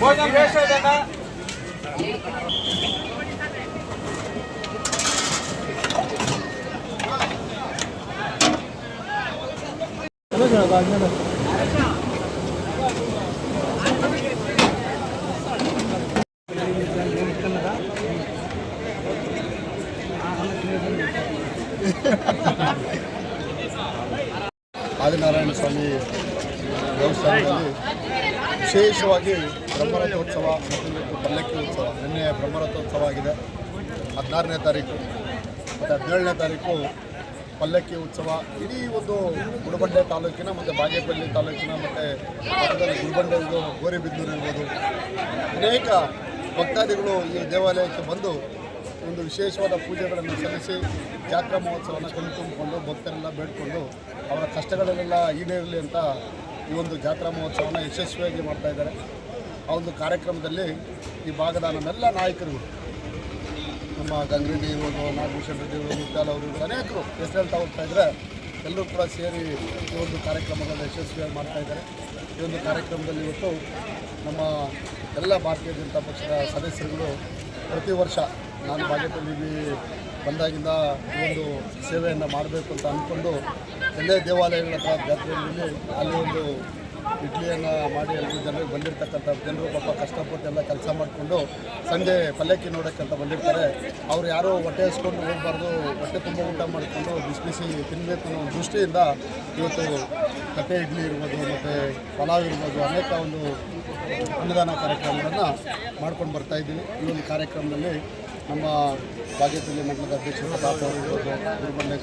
ಭೋಜನ ಬೇಸ್ ಇದೆಣ್ಣ ಆದಿನಾರಾಯಣ ಸ್ವಾಮಿ ದೇವಸ್ಥಾನದಲ್ಲಿ ವಿಶೇಷವಾಗಿ ಬ್ರಹ್ಮರಥೋತ್ಸವ ಮತ್ತು ಪಲ್ಲಕ್ಕಿ ಉತ್ಸವ, ನಿನ್ನೆ ಬ್ರಹ್ಮರಥೋತ್ಸವ ಆಗಿದೆ. ಹದಿನಾರನೇ ತಾರೀಕು ಮತ್ತು ಹದಿನೇಳನೇ ತಾರೀಕು ಪಲ್ಲಕ್ಕಿ ಉತ್ಸವ. ಇಡೀ ಒಂದು ಗುಡಬಂಡೆ ತಾಲೂಕಿನ ಮತ್ತು ಬಾಗೇಪಲ್ಲಿ ತಾಲೂಕಿನ ಮತ್ತು ಪಕ್ಕದಲ್ಲಿ ಗುಡಬಂಡೆ ಗೋರಿಬಿದ್ದೂರು ಇರ್ಬೋದು. ಅನೇಕ ಭಕ್ತಾದಿಗಳು ಈ ದೇವಾಲಯಕ್ಕೆ ಬಂದು ಒಂದು ವಿಶೇಷವಾದ ಪೂಜೆಗಳನ್ನು ಸಲ್ಲಿಸಿ ಜಾತ್ರಾ ಮಹೋತ್ಸವವನ್ನು ಕಣ್ತುಂಬಿಕೊಂಡು ಭಕ್ತರೆಲ್ಲ ಬೇಡಿಕೊಂಡು ಅವರ ಕಷ್ಟಗಳನ್ನೆಲ್ಲ ಈಡೇರಲಿ ಅಂತ ಈ ಒಂದು ಜಾತ್ರಾ ಮಹೋತ್ಸವವನ್ನು ಯಶಸ್ವಿಯಾಗಿ ಮಾಡ್ತಾ ಇದ್ದಾರೆ. ಆ ಒಂದು ಕಾರ್ಯಕ್ರಮದಲ್ಲಿ ಈ ಭಾಗದ ನಮ್ಮೆಲ್ಲ ನಾಯಕರು, ನಮ್ಮ ಗಂಗ್ರೆಡ್ಡಿ ಇರ್ಬೋದು, ನಾಗಭೂಷಣ್ ರೆಡ್ಡಿ ಇರ್ಬೋದು ಅವರು ಅನೇಕರು ಹೆಸರು ಹೋಗ್ತಾ ಇದ್ದಾರೆ ಎಲ್ಲರೂ ಕೂಡ ಸೇರಿ ಈ ಒಂದು ಕಾರ್ಯಕ್ರಮಗಳನ್ನು ಯಶಸ್ವಿಯಾಗಿ ಮಾಡ್ತಾ ಇದ್ದಾರೆ. ಈ ಒಂದು ಕಾರ್ಯಕ್ರಮದಲ್ಲಿ ಇವತ್ತು ನಮ್ಮ ಎಲ್ಲ ಭಾರತೀಯ ಜನತಾ ಪಕ್ಷದ ಸದಸ್ಯರುಗಳು ಪ್ರತಿ ವರ್ಷ ನಾನು ಭಾಗ್ಯದಲ್ಲಿ ಬಂದಾಗಿಂದ ಈ ಒಂದು ಸೇವೆಯನ್ನು ಮಾಡಬೇಕು ಅಂತ ಅಂದ್ಕೊಂಡು ಎಲ್ಲೇ ದೇವಾಲಯಗಳ ಜಾತ್ರೆಯಲ್ಲಿ ಅಲ್ಲಿ ಒಂದು ಇಡ್ಲಿಯನ್ನು ಮಾಡಿ ಎಲ್ಲರೂ ಜನರಿಗೆ ಬಂದಿರತಕ್ಕಂಥ ಜನರು ಪಾಪ ಕಷ್ಟಪಟ್ಟು ಎಲ್ಲ ಕೆಲಸ ಮಾಡಿಕೊಂಡು ಸಂಜೆ ಪಲ್ಲಕ್ಕಿ ನೋಡೋಕ್ಕಂತ ಬಂದಿರ್ತಾರೆ. ಅವ್ರು ಯಾರೋ ಹೊಟ್ಟೆ ಹಸ್ಕೊಂಡು ಹೋಗಬಾರ್ದು, ಹೊಟ್ಟೆ ತುಂಬ ಊಟ ಮಾಡಿಕೊಂಡು ಬಿಸಿ ಬಿಸಿ ತಿನ್ನಬೇಕು ಅನ್ನೋ ದೃಷ್ಟಿಯಿಂದ ಇವತ್ತು ಕಟ್ಟೆ ಇಡ್ಲಿ ಇರ್ಬೋದು ಮತ್ತು ಪಲಾವ್ ಇರ್ಬೋದು ಅನೇಕ ಒಂದು ಅನ್ನದಾನ ಕಾರ್ಯಕ್ರಮಗಳನ್ನು ಮಾಡ್ಕೊಂಡು ಬರ್ತಾಯಿದ್ದೀವಿ ಈ ಒಂದು ಕಾರ್ಯಕ್ರಮದಲ್ಲಿ ನಮ್ಮ ಬಾಗೇಪಲ್ಲಿ ಮಂಡಲದ ಅಧ್ಯಕ್ಷರು ಪ್ರತಾಪ್ ಅವರು ಗುರುಬಂಡೆ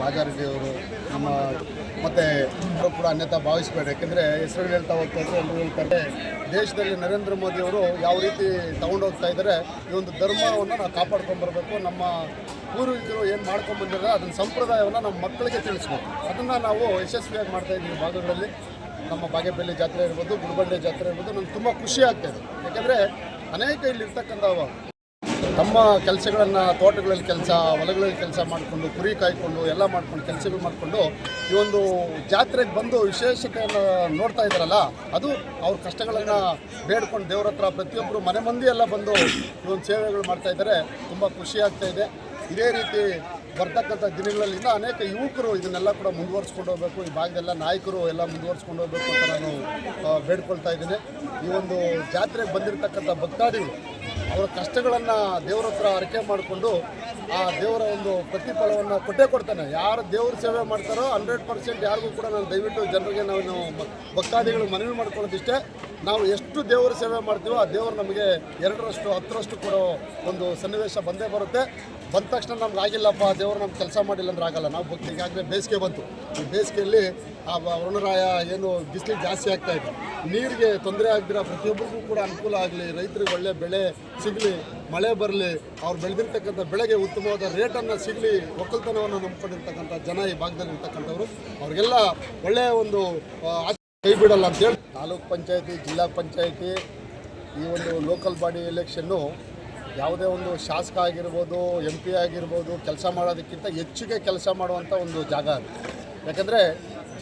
ರಾಜಾರೆಡ್ಡಿ ಅವರು, ನಮ್ಮ ಮತ್ತು ಅವರು ಕೂಡ ಅನ್ಯತಾ ಭಾವಿಸಬೇಡ. ಯಾಕೆಂದರೆ ಹೆಸರುಗಳು ಹೇಳ್ತಾ ಹೋಗ್ತಾ ಎಲ್ಲರೂ ಹೇಳ್ತಾರೆ, ದೇಶದಲ್ಲಿ ನರೇಂದ್ರ ಮೋದಿ ಅವರು ಯಾವ ರೀತಿ ತಗೊಂಡೋಗ್ತಾ ಇದ್ದಾರೆ, ಈ ಒಂದು ಧರ್ಮವನ್ನು ನಾವು ಕಾಪಾಡ್ಕೊಂಡು ಬರಬೇಕು. ನಮ್ಮ ಪೂರ್ವಿಕರು ಏನು ಮಾಡ್ಕೊಂಡು ಬಂದಿದ್ದಾರೆ, ಅದನ್ನ ಸಂಪ್ರದಾಯವನ್ನು ನಮ್ಮ ಮಕ್ಕಳಿಗೆ ತಿಳಿಸ್ಬೇಕು. ಅದನ್ನು ನಾವು ಯಶಸ್ವಿಯಾಗಿ ಮಾಡ್ತಾ ಇದ್ದೀವಿ ಭಾಗಗಳಲ್ಲಿ. ನಮ್ಮ ಬಾಗೇಪಲ್ಲಿ ಜಾತ್ರೆ ಇರ್ಬೋದು, ಗುರುಬಂಡೆ ಜಾತ್ರೆ ಇರ್ಬೋದು ನನಗೆ ತುಂಬ ಖುಷಿ ಆಗ್ತಾಯಿದೆ ಯಾಕೆಂದರೆ ಅನೇಕ ಇಲ್ಲಿರ್ತಕ್ಕಂಥ ತಮ್ಮ ಕೆಲಸಗಳನ್ನು ತೋಟಗಳಲ್ಲಿ ಕೆಲಸ, ಹೊಲಗಳಲ್ಲಿ ಕೆಲಸ ಮಾಡಿಕೊಂಡು, ಕುರಿ ಕಾಯ್ಕೊಂಡು, ಎಲ್ಲ ಮಾಡ್ಕೊಂಡು, ಕೆಲಸಗಳು ಮಾಡಿಕೊಂಡು ಈ ಒಂದು ಜಾತ್ರೆಗೆ ಬಂದು ವಿಶೇಷತೆಯನ್ನು ನೋಡ್ತಾ ಇದ್ದಾರಲ್ಲ, ಅದು ಅವ್ರ ಕಷ್ಟಗಳನ್ನು ಬೇಡ್ಕೊಂಡು ದೇವ್ರ ಹತ್ರ ಪ್ರತಿಯೊಬ್ಬರು ಮನೆ ಮಂದಿ ಎಲ್ಲ ಬಂದು ಈ ಒಂದು ಸೇವೆಗಳು ಮಾಡ್ತಾ ಇದ್ದಾರೆ. ತುಂಬ ಖುಷಿ ಆಗ್ತಾ ಇದೆ. ಇದೇ ರೀತಿ ಬರ್ತಕ್ಕಂಥ ದಿನಗಳಲ್ಲಿ ಅನೇಕ ಯುವಕರು ಇದನ್ನೆಲ್ಲ ಕೂಡ ಮುಂದುವರ್ಸ್ಕೊಂಡು ಹೋಗಬೇಕು. ಈ ಭಾಗದೆಲ್ಲ ನಾಯಕರು ಎಲ್ಲ ಮುಂದುವರ್ಸ್ಕೊಂಡು ಹೋಗಬೇಕು ಅಂತ ನಾನು ಬೇಡ್ಕೊಳ್ತಾ ಇದ್ದೀನಿ. ಈ ಒಂದು ಜಾತ್ರೆಗೆ ಬಂದಿರತಕ್ಕಂಥ ಭಕ್ತಾದಿಗಳು ಅವರ ಕಷ್ಟಗಳನ್ನು ದೇವರ ಹತ್ರ ಅರಿಕೆ ಮಾಡಿಕೊಂಡು ಆ ದೇವರ ಒಂದು ಪ್ರತಿಫಲವನ್ನು ಕೊಟ್ಟೇ ಕೊಡ್ತಾನೆ. ಯಾರು ದೇವ್ರ ಸೇವೆ ಮಾಡ್ತಾರೋ ಹಂಡ್ರೆಡ್ ಪರ್ಸೆಂಟ್ ಯಾರಿಗೂ ಕೂಡ ನಾನು ದಯವಿಟ್ಟು ಜನರಿಗೆ ನಾವು ನಾವು ಭಕ್ತಾದಿಗಳು ಮನವಿ ಮಾಡ್ಕೊಳ್ಳೋದಿಷ್ಟೇ. ನಾವು ಎಷ್ಟು ದೇವರ ಸೇವೆ ಮಾಡ್ತೀವೋ ಆ ದೇವರು ನಮಗೆ ಎರಡರಷ್ಟು, ಹತ್ತರಷ್ಟು ಕೊಡೋ ಒಂದು ಸನ್ನಿವೇಶ ಬಂದೇ ಬರುತ್ತೆ. ಬಂದ ತಕ್ಷಣ ನಮ್ಗೆ ಆಗಿಲ್ಲಪ್ಪ ದೇವರು ನಮ್ಗೆ ಕೆಲಸ ಮಾಡಿಲ್ಲ ಅಂದ್ರೆ ಆಗಲ್ಲ. ನಾವು ಭಕ್ತಿ, ಈಗಾಗಲೇ ಬೇಸಿಗೆ ಬಂತು. ಈ ಬೇಸಿಗೆಯಲ್ಲಿ ಆ ವರುಣರಾಯ ಏನು ಬಿಸಿಲು ಜಾಸ್ತಿ ಆಗ್ತಾ ಇದೆ. ನೀರಿಗೆ ತೊಂದರೆ ಆಗದಿರ ಪ್ರತಿಯೊಬ್ಬರಿಗೂ ಕೂಡ ಅನುಕೂಲ ಆಗಲಿ, ರೈತರಿಗೆ ಒಳ್ಳೆ ಬೆಳೆ ಸಿಗಲಿ ಮಳೆ ಬರಲಿ, ಅವ್ರು ಬೆಳೆದಿರ್ತಕ್ಕಂಥ ಬೆಳೆಗೆ ಉತ್ತಮವಾದ ರೇಟನ್ನು ಸಿಗಲಿ, ಒಕ್ಕಲ್ತನವನ್ನು ನಂಬ್ಕೊಂಡಿರ್ತಕ್ಕಂಥ ಜನ ಈ ಭಾಗದಲ್ಲಿ ಇರ್ತಕ್ಕಂಥವ್ರು. ಅವ್ರಿಗೆಲ್ಲ ಒಳ್ಳೆಯ ಒಂದು ಕೈ ಬಿಡಲ್ಲ ಅಂತೇಳಿ ತಾಲೂಕು ಪಂಚಾಯತಿ, ಜಿಲ್ಲಾ ಪಂಚಾಯತಿ, ಈ ಒಂದು ಲೋಕಲ್ ಬಾಡಿ ಎಲೆಕ್ಷನ್ನು ಯಾವುದೇ ಒಂದು ಶಾಸಕ ಆಗಿರ್ಬೋದು ಎಂ ಪಿ ಆಗಿರ್ಬೋದು, ಕೆಲಸ ಮಾಡೋದಕ್ಕಿಂತ ಹೆಚ್ಚಿಗೆ ಕೆಲಸ ಮಾಡುವಂಥ ಒಂದು ಜಾಗ ಅದು. ಯಾಕಂದರೆ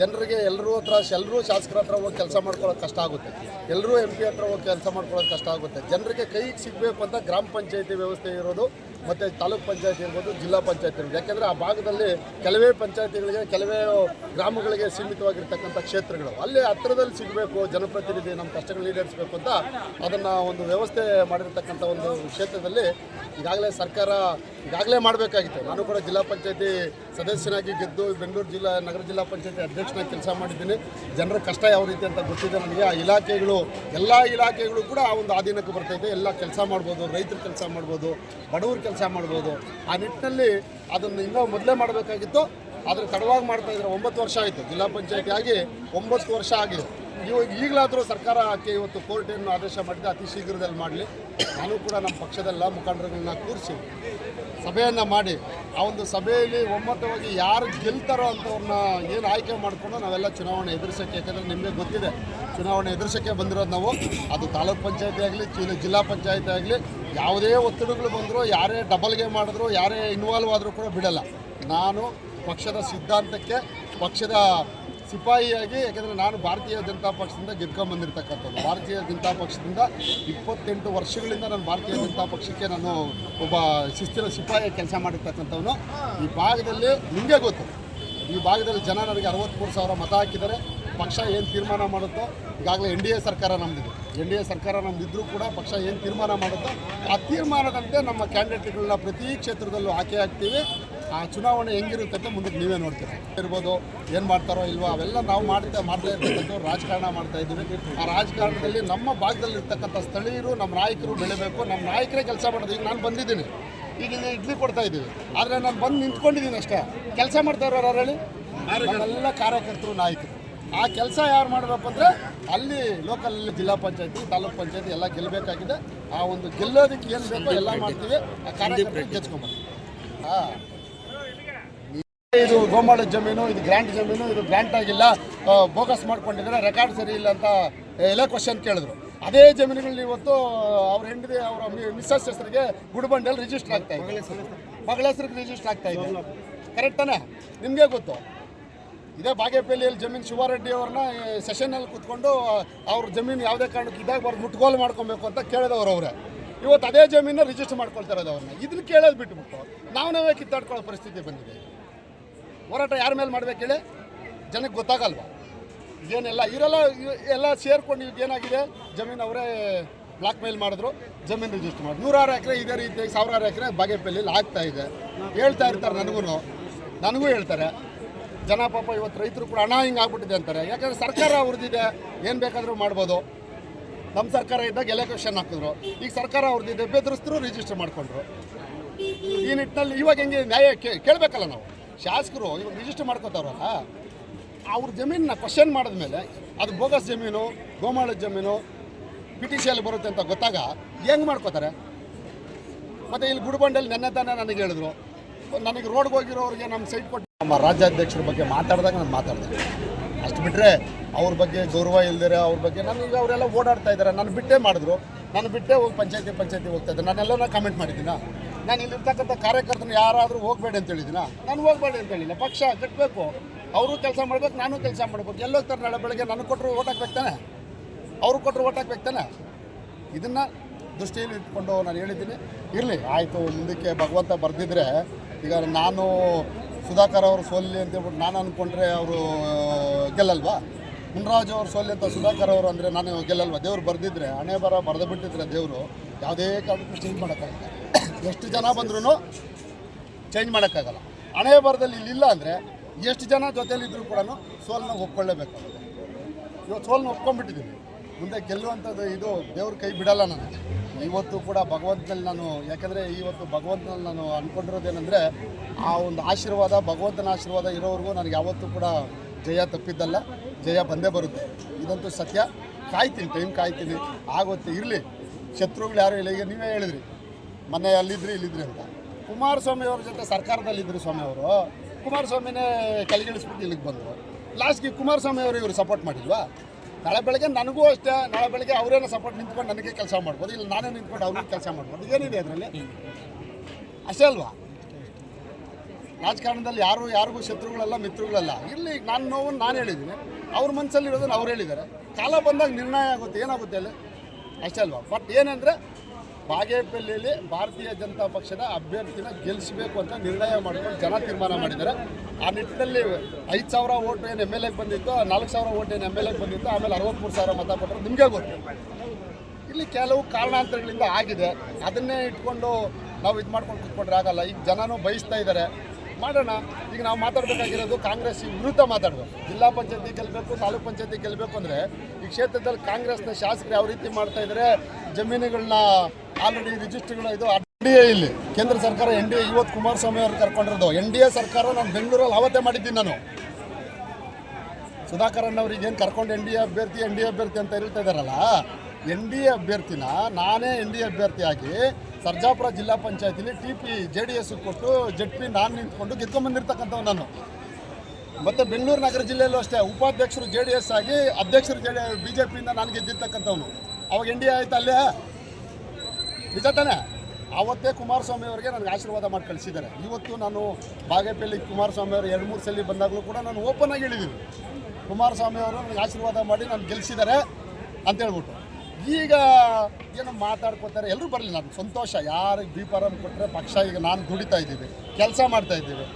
ಜನರಿಗೆ ಎಲ್ಲರೂ ಹತ್ರ, ಎಲ್ಲರೂ ಶಾಸಕರ ಹತ್ರ ಹೋಗಿ ಕೆಲಸ ಮಾಡ್ಕೊಳ್ಳೋಕೆ ಕಷ್ಟ ಆಗುತ್ತೆ. ಎಲ್ಲರೂ ಎಂ ಪಿ ಹತ್ರ ಹೋಗಿ ಕೆಲಸ ಮಾಡ್ಕೊಳ್ಳೋಕೆ ಕಷ್ಟ ಆಗುತ್ತೆ. ಜನರಿಗೆ ಕೈಗೆ ಸಿಗಬೇಕು ಅಂತ ಗ್ರಾಮ ಪಂಚಾಯಿತಿ ವ್ಯವಸ್ಥೆ ಇರೋದು. ಮತ್ತು ತಾಲೂಕ್ ಪಂಚಾಯತಿ ಇರ್ಬೋದು, ಜಿಲ್ಲಾ ಪಂಚಾಯತಿ ಇರ್ಬೋದು. ಯಾಕೆಂದರೆ ಆ ಭಾಗದಲ್ಲಿ ಕೆಲವೇ ಪಂಚಾಯತಿಗಳಿಗೆ, ಕೆಲವೇ ಗ್ರಾಮಗಳಿಗೆ ಸೀಮಿತವಾಗಿರ್ತಕ್ಕಂಥ ಕ್ಷೇತ್ರಗಳು. ಅಲ್ಲಿ ಹತ್ತಿರದಲ್ಲಿ ಸಿಗಬೇಕು, ಜನಪ್ರತಿನಿಧಿ ನಮ್ಮ ಕಷ್ಟಗಳು ಈಡೇರಿಸಬೇಕು ಅಂತ ಅದನ್ನು ಒಂದು ವ್ಯವಸ್ಥೆ ಮಾಡಿರ್ತಕ್ಕಂಥ ಒಂದು ಕ್ಷೇತ್ರದಲ್ಲಿ ಈಗಾಗಲೇ ಸರ್ಕಾರ ಈಗಾಗಲೇ ಮಾಡಬೇಕಾಗಿತ್ತು. ನಾನು ಕೂಡ ಜಿಲ್ಲಾ ಪಂಚಾಯತಿ ಸದಸ್ಯನಾಗಿ ಗೆದ್ದು ಬೆಂಗಳೂರು ಜಿಲ್ಲಾ, ನಗರ ಜಿಲ್ಲಾ ಪಂಚಾಯತಿ ಅಧ್ಯಕ್ಷನಾಗಿ ಕೆಲಸ ಮಾಡಿದ್ದೀನಿ. ಜನರ ಕಷ್ಟ ಯಾವ ರೀತಿ ಅಂತ ಗೊತ್ತಿದೆ ನನಗೆ. ಆ ಇಲಾಖೆಗಳು, ಎಲ್ಲ ಇಲಾಖೆಗಳು ಕೂಡ ಆ ಒಂದು ಆಧೀನಕ್ಕೆ ಬರ್ತೈತೆ ಎಲ್ಲ ಕೆಲಸ ಮಾಡ್ಬೋದು, ರೈತರು ಕೆಲಸ ಮಾಡ್ಬೋದು, ಬಡವರು ಕೆಲಸ ಮಾಡ್ಬೋದು. ಆ ನಿಟ್ಟಿನಲ್ಲಿ ಅದನ್ನು ಇನ್ನೂ ಮೊದಲೇ ಮಾಡಬೇಕಾಗಿತ್ತು. ಆದರೆ ತಡವಾಗಿ ಮಾಡ್ತಾ ಇದ್ದಾರೆ ಒಂಬತ್ತು ವರ್ಷ ಆಯಿತು. ಜಿಲ್ಲಾ ಪಂಚಾಯತಿ ಆಗಿ ಒಂಬತ್ತು ವರ್ಷ ಆಗಿದೆ. ಇವಾಗ ಈಗಲಾದರೂ ಸರ್ಕಾರ ಆಕೆ ಇವತ್ತು ಕೋರ್ಟ್ ಏನು ಆದೇಶ ಮಾಡಿದೆ ಅತಿ ಶೀಘ್ರದಲ್ಲಿ ಮಾಡಲಿ. ನಾನು ಕೂಡ ನಮ್ಮ ಪಕ್ಷದೆಲ್ಲ ಮುಖಂಡರುಗಳನ್ನ ಕೂರಿಸಿ ಸಭೆಯನ್ನು ಮಾಡಿ, ಆ ಒಂದು ಸಭೆಯಲ್ಲಿ ಒಮ್ಮತವಾಗಿ ಯಾರು ಗೆಲ್ತಾರೋ ಅಂಥವ್ರನ್ನ ಏನು ಆಯ್ಕೆ ಮಾಡಿಕೊಂಡು ನಾವೆಲ್ಲ ಚುನಾವಣೆ ಎದುರಿಸೋಕ್ಕೆ, ಯಾಕಂದರೆ ನಿಮಗೆ ಗೊತ್ತಿದೆ, ಚುನಾವಣೆ ಎದುರಿಸೋಕ್ಕೆ ಬಂದಿರೋದು ನಾವು. ಅದು ತಾಲೂಕು ಪಂಚಾಯತಿ ಆಗಲಿ, ಜಿಲ್ಲಾ ಪಂಚಾಯತಿ ಆಗಲಿ, ಯಾವುದೇ ಒತ್ತಡಗಳು ಬಂದರೂ, ಯಾರೇ ಡಬಲ್ಗೆ ಮಾಡಿದ್ರು ಯಾರೇ ಇನ್ವಾಲ್ವ್ ಆದರೂ ಕೂಡ ಬಿಡಲ್ಲ. ನಾನು ಪಕ್ಷದ ಸಿದ್ಧಾಂತಕ್ಕೆ, ಪಕ್ಷದ ಸಿಪಾಯಿಯಾಗಿ, ಯಾಕೆಂದರೆ ನಾನು ಭಾರತೀಯ ಜನತಾ ಪಕ್ಷದಿಂದ ಗೆದ್ಕೊಂಬಂದಿರ್ತಕ್ಕಂಥದ್ದು ಭಾರತೀಯ ಜನತಾ ಪಕ್ಷದಿಂದ ಇಪ್ಪತ್ತೆಂಟು ವರ್ಷಗಳಿಂದ ನಾನು ಭಾರತೀಯ ಜನತಾ ಪಕ್ಷಕ್ಕೆ ನಾನು ಒಬ್ಬ ಶಿಸ್ತಿನ ಸಿಪಾಯಿ ಕೆಲಸ ಮಾಡಿರ್ತಕ್ಕಂಥವನು. ಈ ಭಾಗದಲ್ಲಿ ನಿಮಗೆ ಗೊತ್ತು. ಈ ಭಾಗದಲ್ಲಿ ಜನ ನನಗೆ ಅರವತ್ತ್ಮೂರು ಸಾವಿರ ಮತ ಹಾಕಿದ್ದಾರೆ. ಪಕ್ಷ ಏನು ತೀರ್ಮಾನ ಮಾಡುತ್ತೋ, ಈಗಾಗಲೇ ಎನ್ ಡಿ ಎ ಸರ್ಕಾರ ನಮ್ಮದಿದೆ ಎನ್ ಡಿ ಎ ಸರ್ಕಾರ ನಮ್ಮದಿದ್ದರೂ ಕೂಡ ಪಕ್ಷ ಏನು ತೀರ್ಮಾನ ಮಾಡುತ್ತೋ, ಆ ತೀರ್ಮಾನದಂತೆ ನಮ್ಮ ಕ್ಯಾಂಡಿಡೇಟ್ಗಳನ್ನ ಪ್ರತಿ ಕ್ಷೇತ್ರದಲ್ಲೂ ಆಯ್ಕೆ ಆಗ್ತೀವಿ. ಆ ಚುನಾವಣೆ ಹೆಂಗಿರುತ್ತೆ ಅಂತ ಮುಂದಕ್ಕೆ ನೀವೇ ನೋಡ್ತೀರ? ಇರ್ಬೋದು, ಏನು ಮಾಡ್ತಾರೋ ಇಲ್ವೋ, ಅವೆಲ್ಲ ನಾವು ಮಾಡ್ತಾ ಮಾಡ್ತಾ ಇರ್ತಕ್ಕಂಥ ರಾಜಕಾರಣ ಮಾಡ್ತಾ ಇದ್ದೀವಿ. ಆ ರಾಜಕಾರಣದಲ್ಲಿ ನಮ್ಮ ಭಾಗದಲ್ಲಿ ಇರ್ತಕ್ಕಂಥ ಸ್ಥಳೀಯರು, ನಮ್ಮ ನಾಯಕರು ಬೆಳಿಬೇಕು. ನಮ್ಮ ನಾಯಕರೇ ಕೆಲಸ ಮಾಡೋದು. ಈಗ ನಾನು ಬಂದಿದ್ದೀನಿ. ಈಗ ಇಲ್ಲಿ ಇಡ್ಲಿ ಕೊಡ್ತಾ ಇದ್ದೀವಿ. ಆದರೆ ನಾನು ಬಂದು ನಿಂತ್ಕೊಂಡಿದ್ದೀನಿ ಅಷ್ಟೇ. ಕೆಲಸ ಮಾಡ್ತಾ ಇರೋರು ಹೇಳಿ? ನಮ್ಮೆಲ್ಲ ಕಾರ್ಯಕರ್ತರು, ನಾಯಕರು. ಆ ಕೆಲಸ ಯಾರು ಮಾಡಬೇಕು ಅಂದರೆ ಅಲ್ಲಿ ಲೋಕಲ್ ಜಿಲ್ಲಾ ಪಂಚಾಯತಿ, ತಾಲೂಕ್ ಪಂಚಾಯತಿ ಎಲ್ಲ ಗೆಲ್ಲಬೇಕಾಗಿದೆ. ಆ ಒಂದು ಗೆಲ್ಲೋದಕ್ಕೆ ಏನು ಬೇಕೋ ಎಲ್ಲ ಮಾಡ್ತೀವಿ. ಆ ಕಾರ್ಯಕರ್ತರು ಗೆದ್ಕೊಂಡ್ಬರ್ತೀವಿ ಹಾಂ. ಇದು ಗೋಮಾಳ ಜಮೀನು ಇದು ಗ್ರ್ಯಾಂಟ್ ಜಮೀನು ಇದು ಗ್ರ್ಯಾಂಟ್ ಆಗಿಲ್ಲ. ಬೋಗಸ್ ಮಾಡ್ಕೊಂಡಿದ್ದಾರೆ. ರೆಕಾರ್ಡ್ ಸರಿ ಇಲ್ಲ ಅಂತ ಎಲ್ಲ ಕ್ವಶನ್ ಕೇಳಿದ್ರು. ಅದೇ ಜಮೀನುಗಳಲ್ಲಿ ಇವತ್ತು ಅವ್ರ ಹೆಂಡತಿ ಅವರ ಮಿಸ್ಸಸ್ ಹೆಸರಿಗೆ ಗುಡ್ಬಂಡಲ್ಲಿ ರಿಜಿಸ್ಟರ್ ಆಗ್ತಾ ಇದೆ. ಮಗಳ ಹೆಸರಿಗೆ ರಿಜಿಸ್ಟರ್ ಆಗ್ತಾ ಇದೆ. ಕರೆಕ್ಟ್ ತಾನೇ? ನಿಮಗೆ ಗೊತ್ತು? ಇದೇ ಬಾಗೇಪಲ್ಲಿಯಲ್ಲಿ ಜಮೀನು ಶಿವಾರೆಡ್ಡಿ ಅವ್ರನ್ನ ಸೆಷನಲ್ಲಿ ಕೂತ್ಕೊಂಡು ಅವ್ರ ಜಮೀನು ಯಾವುದೇ ಕಾರಣಕ್ಕೆ ಇದಾಗಬಾರ್ದು ಮುಟ್ಗೋಲು ಮಾಡ್ಕೊಬೇಕು ಅಂತ ಕೇಳಿದವ್ರು ಅವರೇ. ಇವತ್ತು ಅದೇ ಜಮೀನ ರಿಜಿಸ್ಟರ್ ಮಾಡ್ಕೊಳ್ತಾರೆ ಇರೋದು ಅವ್ರನ್ನ. ಇದನ್ನ ಕೇಳೋದು ಬಿಟ್ಬಿಟ್ಟು ನಾವು ನಾವೇ ಕಿತ್ತಾಡ್ಕೊಳ್ಳೋ ಪರಿಸ್ಥಿತಿ ಬಂದಿದೆ. ಹೋರಾಟ ಯಾರ ಮೇಲೆ ಮಾಡ್ಬೇಕು ಹೇಳಿ ಜನಕ್ಕೆ ಗೊತ್ತಾಗಲ್ವ? ಏನೆಲ್ಲ ಇರೆಲ್ಲ ಎಲ್ಲ ಸೇರ್ಕೊಂಡು ಏನಾಗಿದೆ? ಜಮೀನು ಅವರೇ ಬ್ಲಾಕ್ ಮೇಲ್ ಮಾಡಿದ್ರು, ಜಮೀನು ರಿಜಿಸ್ಟರ್ ಮಾಡಿ ನೂರಾರು ಎಕರೆ ಇದೇ ರೀತಿ, ಸಾವಿರಾರು ಎಕರೆ ಬಾಗೇಪಲ್ಲಿ ಆಗ್ತಾ ಇದೆ. ಹೇಳ್ತಾ ಇರ್ತಾರೆ ನನಗೂ. ನನಗೂ ಹೇಳ್ತಾರೆ. ಜನ ಪಾಪ ಇವತ್ತು ರೈತರು ಕೂಡ ಹಣ ಹಿಂಗೆ ಆಗ್ಬಿಟ್ಟಿದೆ ಅಂತಾರೆ. ಯಾಕಂದರೆ ಸರ್ಕಾರ ಅವ್ರದ್ದಿದೆ. ಏನು ಬೇಕಾದರೂ ಮಾಡ್ಬೋದು. ನಮ್ಮ ಸರ್ಕಾರ ಇದ್ದಾಗ ಎಲೆಕ್ಷನ್ ಹಾಕಿದ್ರು. ಈಗ ಸರ್ಕಾರ ಅವ್ರದ್ದಿದೆ. ಬೆದರಿಸಿದ್ರು ರಿಜಿಸ್ಟರ್ ಮಾಡ್ಕೊಂಡ್ರು. ಈ ನಿಟ್ಟಿನಲ್ಲಿ ಇವಾಗ ಹೆಂಗೆ ನ್ಯಾಯ ಕೇಳಬೇಕಲ್ಲ ನಾವು. ಶಾಸಕರು ಇವಾಗ ರಿಜಿಸ್ಟರ್ ಮಾಡ್ಕೋತಾರಲ್ಲ ಅವ್ರ ಜಮೀನನ್ನ ಕ್ವಶನ್ ಮಾಡಿದ್ಮೇಲೆ ಅದು ಬೋಗಸ್ ಜಮೀನು ಗೋಮಾಳದ ಜಮೀನು ಪಿ ಟಿ ಸಿಯಲ್ಲಿ ಬರುತ್ತೆ ಅಂತ ಗೊತ್ತಾಗ ಹೆಂಗೆ ಮಾಡ್ಕೋತಾರೆ? ಮತ್ತು ಇಲ್ಲಿ ಗುಡ್ಬಂಡಲ್ಲಿ ನೆನ್ನೆ ತಾನೇ ನನಗೆ ಹೇಳಿದ್ರು, ನನಗೆ ರೋಡ್ಗೆ ಹೋಗಿರೋರಿಗೆ ನಮ್ಮ ಸೈಟ್ ಕೊಟ್ಟು ನಮ್ಮ ರಾಜ್ಯಾಧ್ಯಕ್ಷರ ಬಗ್ಗೆ ಮಾತಾಡಿದಾಗ ನಾನು ಮಾತಾಡಿದೆ. ಅಷ್ಟು ಬಿಟ್ಟರೆ ಅವ್ರ ಬಗ್ಗೆ ಗೌರವ ಇಲ್ದಿರ ಅವ್ರ ಬಗ್ಗೆ ನನಗೆ ಅವರೆಲ್ಲ ಓಡಾಡ್ತಾ ಇದ್ದಾರೆ ನಾನು ಬಿಟ್ಟೇ ಮಾಡಿದ್ರು. ನಾನು ಬಿಟ್ಟೇ ಹೋಗಿ ಪಂಚಾಯತಿ ಪಂಚಾಯತಿ ಹೋಗ್ತಾ ಇದ್ದೆ. ನಾನೆಲ್ಲ ಕಮೆಂಟ್ ಮಾಡಿದ್ದೀನ? ನಾನು ಇಲ್ಲಿರ್ತಕ್ಕಂಥ ಕಾರ್ಯಕರ್ತನ ಯಾರಾದರೂ ಹೋಗಬೇಡಿ ಅಂತ ಹೇಳಿದ್ದೀನ? ನಾನು ಹೋಗಬೇಡಿ ಅಂತ ಹೇಳಿಲ್ಲ. ಪಕ್ಷ ಕಟ್ಟಬೇಕು ಅವರು ಕೆಲಸ ಮಾಡ್ಬೇಕು, ನಾನು ಕೆಲಸ ಮಾಡ್ಬೇಕು. ಎಲ್ಲೋಗ್ತಾರೆ ನಾಳೆ ಬೆಳಗ್ಗೆ ನನಗೆ ಕೊಟ್ಟರು ಓಟ್ ಹಾಕ್ಬೇಕು ತಾನೆ? ಅವರು ಕೊಟ್ಟರು ಓಟ್ ಹಾಕ್ಬೇಕು ತಾನೆ? ಇದನ್ನು ದೃಷ್ಟಿಯಲ್ಲಿ ಇಟ್ಕೊಂಡು ನಾನು ಹೇಳಿದ್ದೀನಿ. ಇರಲಿ, ಆಯಿತು, ಮುಂದಕ್ಕೆ ಭಗವಂತ ಬರೆದಿದ್ರೆ, ಈಗ ನಾನು ಸುಧಾಕರ್ ಅವರು ಸೋಲಿ ಅಂತ ಹೇಳ್ಬಿಟ್ಟು ನಾನು ಅಂದ್ಕೊಂಡ್ರೆ ಅವರು ಗೆಲ್ಲಲ್ವಾ? ಮುನ್ರಾಜ್ ಅವರು ಸೋಲಿ ಅಂತ ಸುಧಾಕರ್ ಅವರು ಅಂದರೆ ನಾನು ಗೆಲ್ಲಲ್ವಾ? ದೇವ್ರು ಬರೆದಿದ್ರೆ ಹಣೆ ಬರ ಬರೆದು ಬಿಟ್ಟಿದ್ರೆ ದೇವರು ಯಾವುದೇ ಕಾರಣಕ್ಕೂ ಚೇಂಜ್ ಮಾಡೋಕ್ಕಾಗಲ್ಲ. ಎಷ್ಟು ಜನ ಬಂದ್ರೂ ಚೇಂಜ್ ಮಾಡೋಕ್ಕಾಗಲ್ಲ. ಹಣೆ ಬರದಲ್ಲಿ ಇಲ್ಲಿಲ್ಲ ಅಂದರೆ ಎಷ್ಟು ಜನ ಜೊತೆಯಲ್ಲಿದ್ದರೂ ಕೂಡ ಸೋಲನ್ನ ಒಪ್ಕೊಳ್ಳೇಬೇಕಾಗುತ್ತೆ ಇವತ್ತು ಸೋಲನ್ನ ಒಪ್ಕೊಂಡ್ಬಿಟ್ಟಿದ್ದೀನಿ ಮುಂದೆ ಗೆಲ್ಲುವಂಥದ್ದು ಇದು ದೇವ್ರ ಕೈ ಬಿಡಲ್ಲ ನನಗೆ. ಇವತ್ತು ಕೂಡ ಭಗವಂತನಲ್ಲಿ ನಾನು, ಯಾಕಂದರೆ ಇವತ್ತು ಭಗವಂತನಲ್ಲಿ ನಾನು ಅಂದ್ಕೊಂಡಿರೋದೇನೆಂದರೆ ಆ ಒಂದು ಆಶೀರ್ವಾದ, ಭಗವಂತನ ಆಶೀರ್ವಾದ ಇರೋವರೆಗೂ ನನಗೆ ಯಾವತ್ತೂ ಕೂಡ ಜಯ ತಪ್ಪಿದ್ದಲ್ಲ. ಜಯ ಬಂದೇ ಬರುತ್ತೆ. ಇದಂತೂ ಸತ್ಯ. ಕಾಯ್ತೀನಿ ಟೈಮ್ ಕಾಯ್ತೀನಿ. ಆಗುತ್ತೆ, ಇರಲಿ. ಶತ್ರುಗಳು ಯಾರು ಇಲ್ಲ, ಈಗ ನೀವೇ ಹೇಳಿದ್ರಿ. ಮೊನ್ನೆ ಅಲ್ಲಿದ್ರಿ, ಇಲ್ಲಿದ್ರಿ ಅಂತ. ಕುಮಾರಸ್ವಾಮಿ ಅವ್ರ ಜೊತೆ ಸರ್ಕಾರದಲ್ಲಿದ್ದರು ಸ್ವಾಮಿ ಅವರು. ಕುಮಾರಸ್ವಾಮಿನೇ ಕೆಳಗಿಳಿಸ್ಬಿಟ್ಟು ಇಲ್ಲಿಗೆ ಬಂದರು. ಲಾಸ್ಟ್ಗೆ ಕುಮಾರಸ್ವಾಮಿ ಅವರು ಇವರು ಸಪೋರ್ಟ್ ಮಾಡಿಲ್ವಾ ನಾಳೆ ಬೆಳಗ್ಗೆ ನನಗೂ ಅಷ್ಟೇ, ನಾಳೆ ಬೆಳಗ್ಗೆ ಅವರೇನೋ ಸಪೋರ್ಟ್ ನಿಂತ್ಕೊಂಡು ನನಗೆ ಕೆಲಸ ಮಾಡ್ಬೋದು, ಇಲ್ಲ ನಾನೇ ನಿಂತ್ಕೊಂಡು ಅವ್ರಿಗೆ ಕೆಲಸ ಮಾಡ್ಬೋದು, ಏನಿದೆ ಅದರಲ್ಲಿ? ಅಷ್ಟೇ ಅಲ್ವಾ? ರಾಜಕಾರಣದಲ್ಲಿ ಯಾರು, ಯಾರಿಗೂ ಶತ್ರುಗಳಲ್ಲ, ಮಿತ್ರಗಳಲ್ಲ. ಇಲ್ಲಿ ನಾನು ನೋವನ್ನು ನಾನು ಹೇಳಿದ್ದೀನಿ. ಅವ್ರ ಮನಸ್ಸಲ್ಲಿ ಇರೋದನ್ನು ಅವ್ರು ಹೇಳಿದ್ದಾರೆ. ಕಾಲ ಬಂದಾಗ ನಿರ್ಣಯ ಆಗುತ್ತೆ, ಏನಾಗುತ್ತೆ ಅಲ್ಲಿ? ಅಷ್ಟೇ ಅಲ್ವಾ? ಬಟ್ ಏನಂದರೆ ಬಾಗೇಪಲ್ಲಿಯಲ್ಲಿ ಭಾರತೀಯ ಜನತಾ ಪಕ್ಷದ ಅಭ್ಯರ್ಥಿನ ಗೆಲ್ಲಿಸಬೇಕು ಅಂತ ನಿರ್ಣಯ ಮಾಡ್ಕೊಂಡು ಜನ ತೀರ್ಮಾನ ಮಾಡಿದ್ದಾರೆ. ಆ ನಿಟ್ಟಿನಲ್ಲಿ ಐದು ಸಾವಿರ ಓಟ್ ಏನು ಎಂ ಎಲ್ ಎಗೆ ಬಂದಿತ್ತು, ನಾಲ್ಕು ಸಾವಿರ ಓಟ್ ಏನು ಎಂ ಎಲ್ ಎಗೆ ಬಂದಿತ್ತು, ಆಮೇಲೆ ಅರವತ್ತ್ಮೂರು ಸಾವಿರ ಮತ ಕೊಟ್ಟರು. ನಿಮಗೆ ಗೊತ್ತು. ಇಲ್ಲಿ ಕೆಲವು ಕಾರಣಾಂತರಗಳಿಂದ ಆಗಿದೆ. ಅದನ್ನೇ ಇಟ್ಕೊಂಡು ನಾವು ಇದು ಮಾಡ್ಕೊಂಡು ಕೂತ್ಕೊಂಡ್ರೆ ಆಗಲ್ಲ. ಈಗ ಜನನೂ ಬಯಸ್ತಾ ಇದ್ದಾರೆ. ಮಾಡೋಣ. ಈಗ ನಾವು ಮಾತಾಡಬೇಕಾಗಿರೋದು ಕಾಂಗ್ರೆಸ್ ವಿರುದ್ಧ ಮಾತಾಡೋದು ಜಿಲ್ಲಾ ಪಂಚಾಯತಿ ಗೆಲ್ಲಬೇಕು ತಾಲೂಕ್ ಪಂಚಾಯತಿ ಗೆಲ್ಲಬೇಕು ಅಂದರೆ ಈ ಕ್ಷೇತ್ರದಲ್ಲಿ ಕಾಂಗ್ರೆಸ್ನ ಶಾಸಕರು ಯಾವ ರೀತಿ ಮಾಡ್ತಾ ಇದ್ದಾರೆ ಜಮೀನುಗಳನ್ನ ಆಲ್ರೆಡಿ ರಿಜಿಸ್ಟರ್ಗಳು ಇದು ಎನ್ ಡಿ ಎ ಇಲ್ಲಿ. ಕೇಂದ್ರ ಸರ್ಕಾರ ಎನ್ ಡಿ ಎ ಇವತ್ತು ಕುಮಾರಸ್ವಾಮಿ ಅವರು ಕರ್ಕೊಂಡಿರೋದು. ಎನ್ ಡಿ ಎ ಸರ್ಕಾರ ನಾನು ಬೆಂಗಳೂರಲ್ಲಿ ಅವತ್ತೇ ಮಾಡಿದ್ದೀನಿ ನಾನು. ಸುಧಾಕರನ್ ಅವ್ರಿಗೆ ಏನು ಕರ್ಕೊಂಡು ಎನ್ ಡಿ ಎ ಅಭ್ಯರ್ಥಿ ಎನ್ ಡಿ ಎ ಅಭ್ಯರ್ಥಿ ಅಂತ ಹೇಳ್ತಾ ಇದ್ದಾರಲ್ಲ ಎನ್ ಡಿ ಎ ಅಭ್ಯರ್ಥಿನ ನಾನೇ ಎನ್ ಡಿ ಎ ಅಭ್ಯರ್ಥಿಯಾಗಿ ಸರ್ಜಾಪುರ ಜಿಲ್ಲಾ ಪಂಚಾಯತಿಲಿ T P J D S ಕೊಟ್ಟು ಜೆಡ್ ಪಿ ನಾನು ನಿಂತ್ಕೊಂಡು ಗೆದ್ಕೊಂಬಂದಿರ್ತಕ್ಕಂಥವ್ ನಾನು. ಮತ್ತು ಬೆಂಗಳೂರು ನಗರ ಜಿಲ್ಲೆಯಲ್ಲೂ ಅಷ್ಟೇ, ಉಪಾಧ್ಯಕ್ಷರು ಜೆ ಡಿ ಎಸ್ ಆಗಿ ಅಧ್ಯಕ್ಷರು ಜೆ ಬಿ ಜೆ ಪಿಯಿಂದ ನಾನು ಗೆದ್ದಿರ್ತಕ್ಕಂಥವ್ನು. ಅವಾಗ ಎನ್ ಡಿ ಎ ಆಯ್ತು ಅಲ್ಲೇ? ನಿಜ ತಾನೇ? ಆವತ್ತೇ ಕುಮಾರಸ್ವಾಮಿ ಅವರಿಗೆ ನನಗೆ ಆಶೀರ್ವಾದ ಮಾಡಿ ಕಳಿಸಿದ್ದಾರೆ. ಇವತ್ತು ನಾನು ಬಾಗೇಪಲ್ಲಿ ಕುಮಾರಸ್ವಾಮಿ ಅವರು ಎರಡು ಮೂರು ಸಲ ಬಂದಾಗಲೂ ಕೂಡ ನಾನು ಓಪನ್ ಆಗಿ ಹೇಳಿದ್ದೀನಿ. ಕುಮಾರಸ್ವಾಮಿ ಅವರು ನನಗೆ ಆಶೀರ್ವಾದ ಮಾಡಿ ನಾನು ಗೆಲ್ಲಿಸಿದ್ದಾರೆ ಅಂತ ಹೇಳ್ಬಿಟ್ಟು. ಈಗ ಏನೋ ಮಾತಾಡ್ಕೋತಾರೆ ಎಲ್ಲರೂ ಬರಲಿ ನಾನು ಸಂತೋಷ. ಯಾರಿಗೆ ದೀಪಾರಾಮ್ ಕೊಟ್ಟರೆ ಪಕ್ಷ, ಈಗ ನಾನು ದುಡಿತಾ ಇದ್ದೀವಿ. ಕೆಲಸ ಮಾಡ್ತಾ ಇದ್ದೀವಿ.